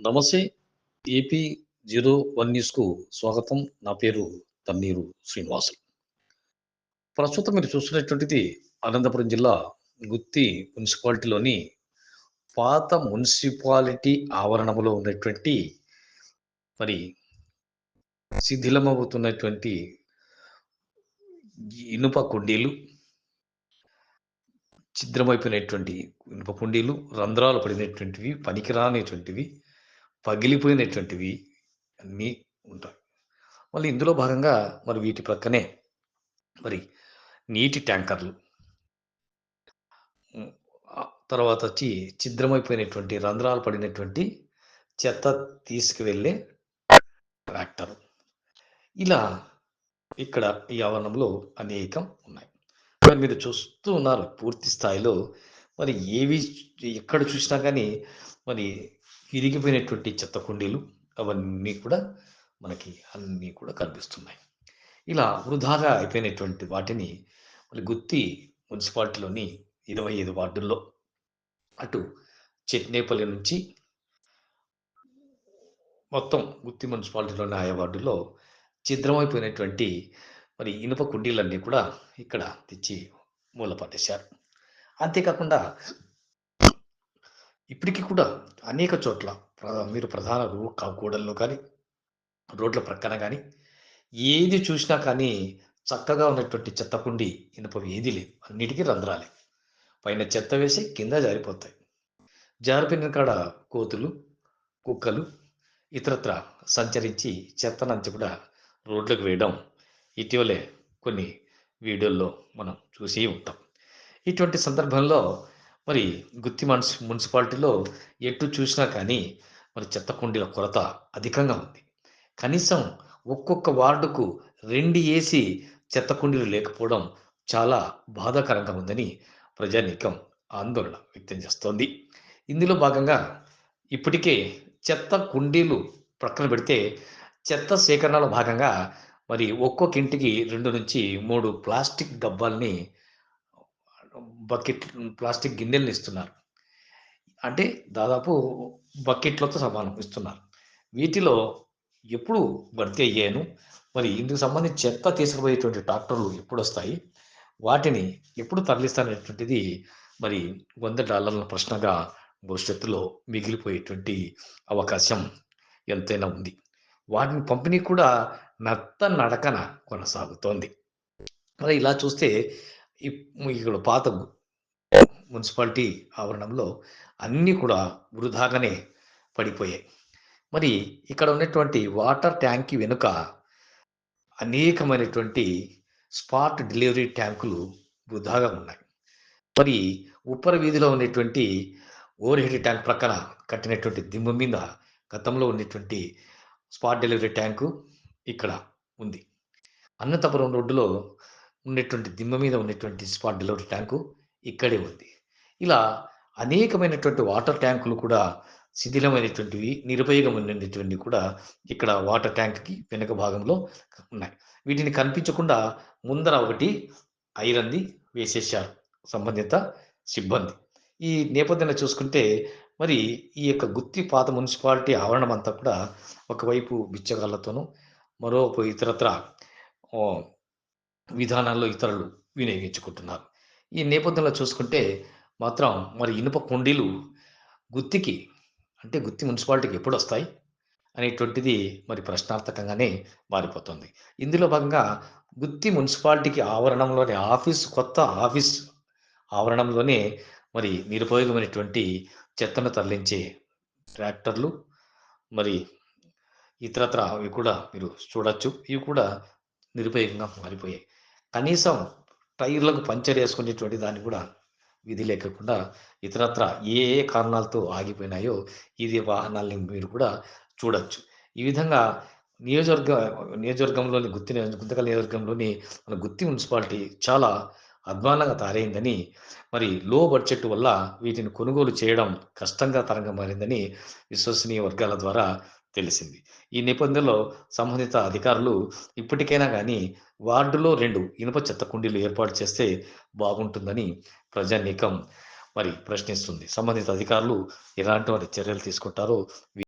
నమస్తే AP zero one న్యూస్కు స్వాగతం. నా పేరు తన్నీరు శ్రీనివాసులు. ప్రస్తుతం మీరు చూస్తున్నటువంటిది అనంతపురం జిల్లా గుత్తి మున్సిపాలిటీలోని పాత మున్సిపాలిటీ ఆవరణంలో ఉన్నటువంటి మరి శిథిలమవుతున్నటువంటి ఇనుప కుండీలు ఛిద్రమైపోయినటువంటి ఇనుప కుండీలు రంధ్రాలు పడినటువంటివి పనికిరానేటువంటివి పగిలిపోయినటువంటివి అన్నీ ఉంటాయి. మళ్ళీ ఇందులో భాగంగా మరి వీటి ప్రక్కనే మరి నీటి ట్యాంకర్లు. తర్వాత వచ్చి ఛిద్రమైపోయినటువంటి రంధ్రాలు పడినటువంటి చెత్త తీసుకువెళ్ళే ట్రాక్టర్. ఇలా ఇక్కడ ఈ ఆవరణంలో అనేకం ఉన్నాయి. మరి మీరు చూస్తూ ఉన్నారు పూర్తి స్థాయిలో. మరి ఏవి ఎక్కడ చూసినా కానీ మరి ఇరిగిపోయినటువంటి చెత్త కుండీలు అవన్నీ కూడా మనకి అన్నీ కూడా కనిపిస్తున్నాయి. ఇలా వృధాగా అయిపోయినటువంటి వాటిని మరి గుత్తి మున్సిపాలిటీలోని ఇరవై ఐదు వార్డుల్లో అటు చెట్నేపల్లి నుంచి మొత్తం గుత్తి మున్సిపాలిటీలోని ఆయా వార్డుల్లో ఛిద్రమైపోయినటువంటి మరి ఇనుప కుండీలన్నీ కూడా ఇక్కడ తెచ్చి మూలపట్టేశారు అంతేకాకుండా ఇప్పటికీ కూడా అనేక చోట్ల మీరు ప్రధాన రూ కూడల్లో కానీ రోడ్ల ప్రక్కన కానీ ఏది చూసినా కానీ చక్కగా ఉన్నటువంటి చెత్తకుండి ఇనుపవి ఏది లేవు. అన్నిటికీ రంధ్రాలే. పైన చెత్త వేసి కింద జారిపోతాయి. జారిపోయిన కాడ కోతులు కుక్కలు ఇతరత్ర సంచరించి చెత్తనంచి కూడా రోడ్లకు వేయడం ఇటీవలే కొన్ని వీడియోల్లో మనం చూసి ఉంటాం. ఇటువంటి సందర్భంలో మరి గుత్తి మున్సి మున్సిపాలిటీలో ఎటు చూసినా కానీ మరి చెత్త కుండీల కొరత అధికంగా ఉంది. కనీసం ఒక్కొక్క వార్డుకు రెండు ఏసి చెత్త కుండీలు లేకపోవడం చాలా బాధాకరంగా ఉందని ప్రజానీకం ఆందోళన వ్యక్తం చేస్తోంది. ఇందులో భాగంగా ఇప్పటికే చెత్త కుండీలు ప్రక్కన పెడితే చెత్త సేకరణలో భాగంగా మరి ఒక్కొక్క ఇంటికి రెండు నుంచి మూడు ప్లాస్టిక్ డబ్బాల్ని బకెట్ ప్లాస్టిక్ గిన్నెలను ఇస్తున్నారు. అంటే దాదాపు బకెట్లతో సమానం ఇస్తున్నారు. వీటిలో ఎప్పుడు భర్తీ అయ్యాను మరి ఇందుకు సంబంధించి చెత్త తీసుకుపోయేటువంటి ట్రాక్టర్లు ఎప్పుడు వస్తాయి వాటిని ఎప్పుడు తరలిస్తాననేటువంటిది మరి వంద డాలర్ల ప్రశ్నగా భవిష్యత్తులో మిగిలిపోయేటువంటి అవకాశం ఎంతైనా ఉంది. వాటిని పంపిణీ కూడా నత్త నడకన కొనసాగుతోంది. మరి ఇలా చూస్తే ఇక్కడ పాత మున్సిపాలిటీ ఆవరణంలో అన్నీ కూడా వృధాగానే పడిపోయాయి. మరి ఇక్కడ ఉన్నటువంటి వాటర్ ట్యాంక్ వెనుక అనేకమైనటువంటి స్పాట్ డెలివరీ ట్యాంకులు వృధాగా ఉన్నాయి. మరి ఉప్పర వీధిలో ఉన్నటువంటి ఓవర్ హెడ్ ట్యాంక్ ప్రక్కన కట్టినటువంటి దిమ్మ మీద గతంలో ఉన్నటువంటి స్పాట్ డెలివరీ ట్యాంకు ఇక్కడ ఉంది. అన్నతపురం రోడ్డులో ఉన్నటువంటి దిమ్మ మీద ఉన్నటువంటి స్పాట్ డెలివరీ ట్యాంకు ఇక్కడే ఉంది. ఇలా అనేకమైనటువంటి వాటర్ ట్యాంకులు కూడా శిథిలమైనటువంటివి నిరుపయోగం నిరుపయోగమైనటువంటివి కూడా ఇక్కడ వాటర్ ట్యాంక్కి వెనుక భాగంలో ఉన్నాయి. వీటిని కనిపించకుండా ముందర ఒకటి ఐరన్ది వేసేసారు సంబంధిత సిబ్బంది. ఈ నేపథ్యంలో చూసుకుంటే మరి ఈ యొక్క గుత్తి పాత మున్సిపాలిటీ ఆవరణం అంతా కూడా ఒకవైపు బిచ్చగాళ్ళతోనూ మరోవైపు ఇతరత్ర విధానాల్లో ఇతరులు వినియోగించుకుంటున్నారు. ఈ నేపథ్యంలో చూసుకుంటే మాత్రం మరి ఇనుప కుండీలు గుత్తికి అంటే గుత్తి మున్సిపాలిటీకి ఎప్పుడు వస్తాయి అనేటువంటిది మరి ప్రశ్నార్థకంగానే మారిపోతుంది. ఇందులో భాగంగా గుత్తి మున్సిపాలిటీకి ఆవరణంలోని ఆఫీస్ కొత్త ఆఫీస్ ఆవరణంలోనే మరి నిరుపయోగమైనటువంటి చెత్తను తరలించే ట్రాక్టర్లు మరి ఇతరత్ర అవి కూడా మీరు చూడొచ్చు. ఇవి కూడా నిరుపయోగంగా మారిపోయాయి. కనీసం టైర్లకు పంచర్ వేసుకునేటువంటి దాన్ని కూడా విధి లేకుండా ఇతరత్ర ఏ ఏ కారణాలతో ఆగిపోయినాయో ఇది వాహనాల్ని మీరు కూడా చూడొచ్చు. ఈ విధంగా నియోజకవర్గ నియోజకవర్గంలోని గుత్తి గుంతకల్ నియోజకవర్గంలోని మన గుత్తి మున్సిపాలిటీ చాలా అధ్వానంగా తయారైందని మరి లో బడ్జెట్ వల్ల వీటిని కొనుగోలు చేయడం కష్టంగా తరంగా మారిందని విశ్వసనీయ వర్గాల ద్వారా తెలిసింది. ఈ నేపథ్యంలో సంబంధిత అధికారులు ఇప్పటికైనా కానీ వార్డులో రెండు ఇనుప చెత్త కుండీలు ఏర్పాటు చేస్తే బాగుంటుందని ప్రజానీకం మరి ప్రశ్నిస్తుంది. సంబంధిత అధికారులు ఎలాంటి వారి చర్యలు తీసుకుంటారో